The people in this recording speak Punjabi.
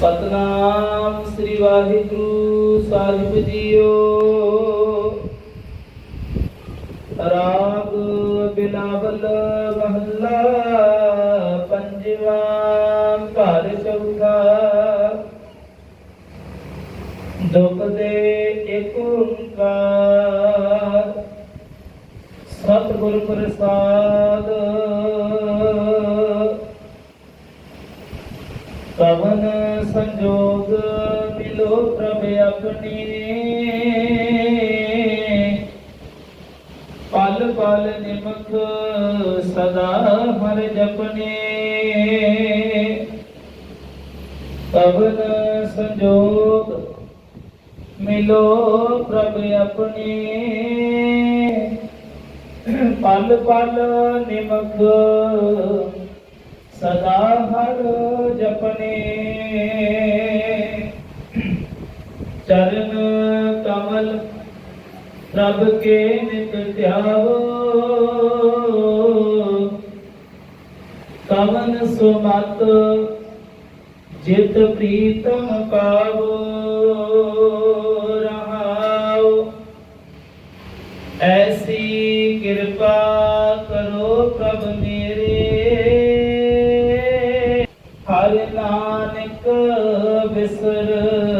ਸਤਨਾਮ ਸ੍ਰੀ ਵਾਹਿਗੁਰੂ ਸਾਹਿਬ ਜੀਓ। ਰਾਗ ਬਿਲਾਵਲ ਮਹੱਲਾ ਪੰਜਵਾ ਘਰ ਚੌਥਾ ਦੁਖ ਦੇ ਇੱਕ ਓੰਕਾਰ। ਸਤਿਗੁਰ ਪ੍ਰਸਾਦ ਪਵਨ ਸੰਜੋਗ ਮਿਲੋ ਪ੍ਰਭ ਆਪਣੀ। ਪਲ ਪਲ ਨਿਮਖ ਸਦਾ ਹਰ ਜਪਨੇ। ਪਵਨ ਸੰਜੋਗ ਮਿਲੋ ਪ੍ਰਭ ਆਪਣੀ। ਪਲ ਪਲ ਨਿਮਖ ਚਰਨ ਕਮਲ ਪ੍ਰਭ ਕੇ ਨਿਤ ਧਿਆਵੋ। ਕਵਨ ਸੁਮਤ ਜਿਤ ਪ੍ਰੀਤਮ ਪਾਵੋ ਰਹਾਉ ਐਸੀ ਕਿਰਪਾ ਕਰੋ ਪ੍ਰਭ ਮੇਰੇ। ਹਰ ਨਾਨਕ ਬਿਸਰ